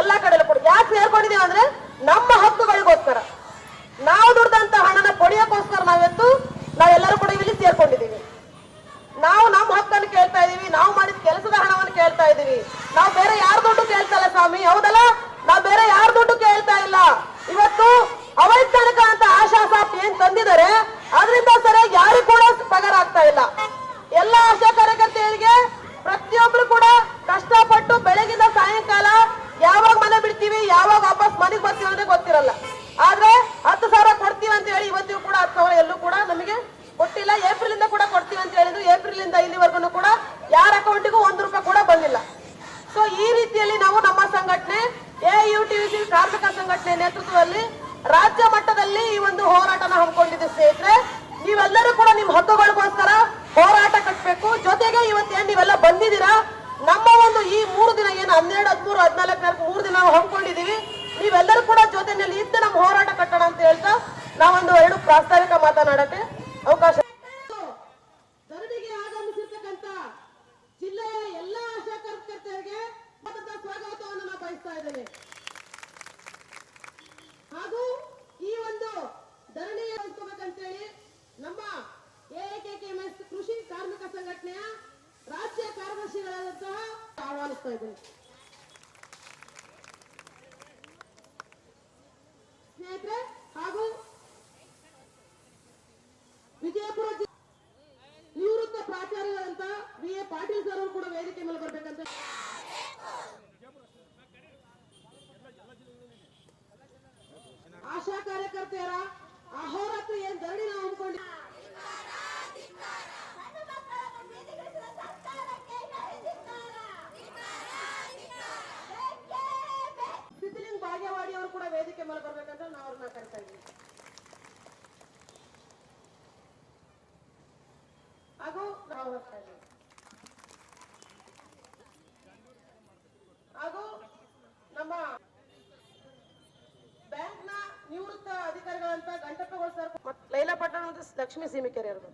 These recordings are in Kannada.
ಎಲ್ಲಾ ಕಡೆಲೂ ಕೂಡ. ಯಾಕೆ ಸೇರ್ಕೊಂಡಿದೀವಿ ಅಂದ್ರೆ ನಮ್ಮ ಹಕ್ಕುಗಳಿಗೋಸ್ಕರ. ನಾವು ದುಡ್ದಂತ ಹಣನ ಪಡೆಯೋಕ್ಕೋಸ್ಕರ ನಾವೆತ್ತು ನಾವೆಲ್ಲರೂ ಕೂಡ ಇಲ್ಲಿ ಸೇರ್ಕೊಂಡಿದ್ದೀವಿ. ನಾವು ನಮ್ಮ ಹಕ್ಕನ್ನು ಕೇಳ್ತಾ ಇದೀವಿ ನಾವು ಮಾಡಿದ ಕೆಲಸದ ಹಣವನ್ನು ಕೇಳ್ತಾ ಇದೀವಿ ನಾವು ಬೇರೆ ಯಾರ ದುಡ್ಡು ಕೇಳ್ತಾ ಇಲ್ಲ ಸ್ವಾಮಿ? ಹೌದಲ್ಲ? ನಾವು ಬೇರೆ ಯಾರು ದುಡ್ಡು ಕೇಳ್ತಾ ಇಲ್ಲ. ಇವತ್ತು ಅವೈಜ್ಞಾನಿಕ ಅಂತ ಆಶಾ ಸಾಪ್ ಏನ್ ತಂದಿದ್ದಾರೆ, ಅದರಿಂದ ಸರಿಯಾಗಿ ಯಾರಿಗೂ ಕೂಡ ಪಗಾರ ಆಗ್ತಾ ಇಲ್ಲ. ಎಲ್ಲ ಆಶಾ ಕಾರ್ಯಕರ್ತೆಯರಿಗೆ ಪ್ರತಿಯೊಬ್ರು ಕೂಡ ಕಷ್ಟಪಟ್ಟು ಬೆಳಗಿನ ಸಾಯಂಕಾಲ ಯಾವಾಗ ಮನೆ ಬಿಡ್ತೀವಿ, ಯಾವಾಗ ವಾಪಸ್ ಮನೆಗೆ ಬರ್ತೀವಿ ಅಂದ್ರೆ ಗೊತ್ತಿರಲ್ಲ. ಆದ್ರೆ ಹತ್ತು ಸಾವಿರ ಕೊಡ್ತೀವಿ ಅಂತ ಹೇಳಿ ಇವತ್ತಿಗೂ ಕೂಡ ಹತ್ತು ಸಾವಿರ ಎಲ್ಲೂ ಕೂಡ ನಮಗೆ ಕೊಟ್ಟಿಲ್ಲ. ಏಪ್ರಿಲ್ ಇಂದ ಕೂಡ ಕೊಡ್ತೀವಿ ಅಂತ ಹೇಳಿದ್ರು. ಏಪ್ರಿಲ್ ಇಂದ ಇಲ್ಲಿವರೆಗೂ ಕೂಡ ಯಾರ ಅಕೌಂಟಿಗೂ ಒಂದು ರೂಪಾಯಿ ಕೂಡ ಬಂದಿಲ್ಲ. ಸೊ ಈ ರೀತಿಯಲ್ಲಿ ನಾವು ನಮ್ಮ ಸಂಘಟನೆ ಎ ಯು ಟಿ ಕಾರ್ಮಿಕ ಸಂಘಟನೆ ನೇತೃತ್ವದಲ್ಲಿ ರಾಜ್ಯ ಮಟ್ಟದಲ್ಲಿ ಈ ಒಂದು ಹೋರಾಟನ ಹಮ್ಮಿಕೊಂಡಿದೆ ಸ್ನೇಹಿತರೆ. ನೀವೆಲ್ಲರೂ ಕೂಡ ನಿಮ್ಮ ಹಕ್ಕುಗಳಿಗೋಸ್ಕರ ಹೋರಾಟ ಕಟ್ಟಬೇಕು ಜೊತೆಗೆ ಇವತ್ತೇನು ನೀವೆಲ್ಲ ಬಂದಿದ್ದೀರಾ? ನಮ್ಮ ಒಂದು ಈ ಮೂರು ದಿನ ಏನು ಹನ್ನೆರಡು, ಹದಿಮೂರು, ಹದಿನಾಲ್ಕು, ನಾಲ್ಕು, ಮೂರು ದಿನ ನಾವು ಹಮ್ಮಿಕೊಂಡಿದ್ದೀವಿ ನೀವೆಲ್ಲರೂ ಕೂಡ ಜೊತೆಯಲ್ಲಿ ಇದ್ದು ನಮ್ಮ ಹೋರಾಟ ಕಟ್ಟೋಣ ಅಂತ ಹೇಳ್ತಾ ನಾವೊಂದು ಎರಡು ಪ್ರಾಸ್ತಾವಿಕ ಮಾತನಾಡಕ್ಕೆ ಅವಕಾಶ ಪಾಟೀಲ್ ಸರ್ ಅವರು ಕೂಡ ವೇದಿಕೆ ಮೇಲೆ ಬರ್ಬೇಕಂತ ಆಶಾ ಕಾರ್ಯಕರ್ತೆಯರ ಅಹೋರಾತ್ರಿ ಏನ್ ಧರಣಿ ನಾವು ಹಮ್ಮಿಕೊಂಡಿ ಸಿದ್ಲಿಂಗ್ ಭಾಗ್ಯವಾಡಿ ಅವರು ಕೂಡ ವೇದಿಕೆ ಮೇಲೆ ಬರ್ಬೇಕಂತ ನಾವು ಅವ್ರನ್ನ ಕರಿತಾ ಇದ್ದೀವಿ. ಹಾಗೂ ನಾವು ಹೋಗ್ತಾ ಇದ್ದೀವಿ ಹಾಗೂ ನಮ್ಮ ಬ್ಯಾಂಕ್ನ ನಿವೃತ್ತ ಅಧಿಕಾರಿಗಳಂತ ಗಂಟಪ್ಪಗಳು ಸರ್ ಮತ್ತೆ ಲೈಲಾ ಪಟ್ಟಣ ಮತ್ತು ಲಕ್ಷ್ಮೀ ಸೀಮಿಕೆರೆ ಅವರು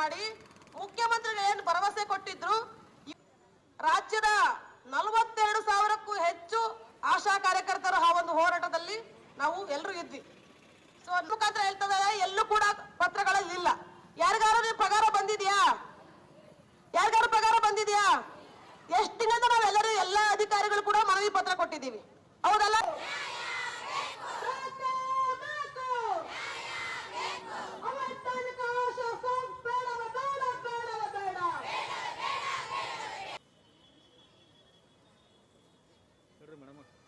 ಮಾಡಿ ಮುಖ್ಯಮಂತ್ರಿಗಳು ಏನು ಭರವಸೆ ಕೊಟ್ಟಿದ್ರು? ರಾಜ್ಯದ ನಲವತ್ತೆರಡು ಸಾವಿರಕ್ಕೂ ಹೆಚ್ಚು ಆಶಾ ಕಾರ್ಯಕರ್ತರ ಆ ಒಂದು ಹೋರಾಟದಲ್ಲಿ ನಾವು ಎಲ್ಲರೂ ಇದ್ವಿ. ಸೊ ಮುಖಾಂತರ ಹೇಳ್ತದ ಎಲ್ಲೂ ಕೂಡ ಪತ್ರಗಳಲ್ಲಿ ಇಲ್ಲ. ಯಾರಿಗಾರು ನೀವು ಪಗಾರ ಬಂದಿದ್ಯಾ? ಯಾರಿಗಾರು ಪಗಾರ ಬಂದಿದ್ಯಾ? ಎಷ್ಟು ದಿನದ ನಾವೆಲ್ಲರೂ ಎಲ್ಲಾ ಅಧಿಕಾರಿಗಳು ಕೂಡ ಮನವಿ ಪತ್ರ ಕೊಟ್ಟಿದ್ದೀವಿ. ಹೌದಲ್ಲ? buenas noches.